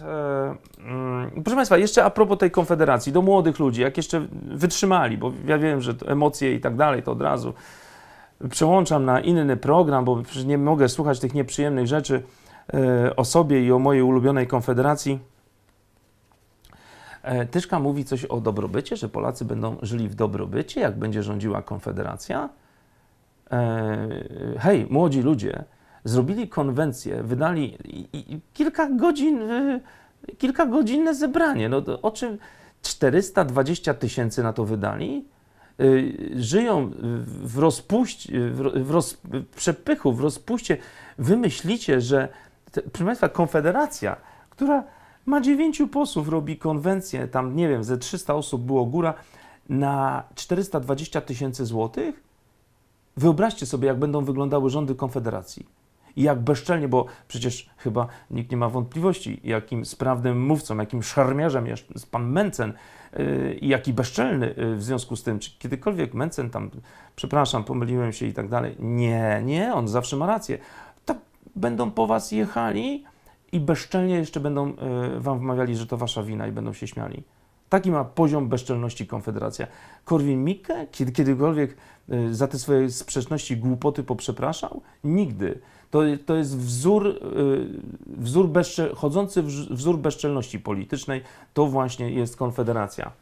jest. Mm, proszę Państwa, jeszcze a propos tej konfederacji, do młodych ludzi, jak jeszcze wytrzymali, bo ja wiem, że emocje i tak dalej, to od razu przełączam na inny program, bo przecież nie mogę słuchać tych nieprzyjemnych rzeczy e, o sobie i o mojej ulubionej konfederacji. E, Tyszka mówi coś o dobrobycie, że Polacy będą żyli w dobrobycie, jak będzie rządziła konfederacja. E, hej, młodzi ludzie, zrobili konwencję, wydali kilka godzin, e, kilka godzinne zebranie. No, o czym 420 tysięcy na to wydali? E, Żyją w rozpuście, w, ro- w, roz, w przepychu, w rozpuście. Wy myślicie, że, proszę Państwa, Konfederacja, która ma dziewięciu posłów, robi konwencję, tam nie wiem, ze 300 osób było góra, na 420 tysięcy złotych? Wyobraźcie sobie, jak będą wyglądały rządy Konfederacji. I jak bezczelnie, bo przecież chyba nikt nie ma wątpliwości, jakim sprawnym mówcą, jakim szarmiarzem jest pan Mencen yy, i jaki bezczelny yy, w związku z tym, czy kiedykolwiek Mencen tam, przepraszam, pomyliłem się i tak dalej. Nie, nie, on zawsze ma rację. Tak będą po was jechali i bezczelnie jeszcze będą yy, wam wmawiali, że to wasza wina i będą się śmiali. Taki ma poziom bezczelności Konfederacja. Korwin-Mikke kiedy, kiedykolwiek y, za te swoje sprzeczności, głupoty poprzepraszał? Nigdy. To, to jest wzór, y, wzór chodzący wz- wzór bezczelności politycznej. To właśnie jest Konfederacja.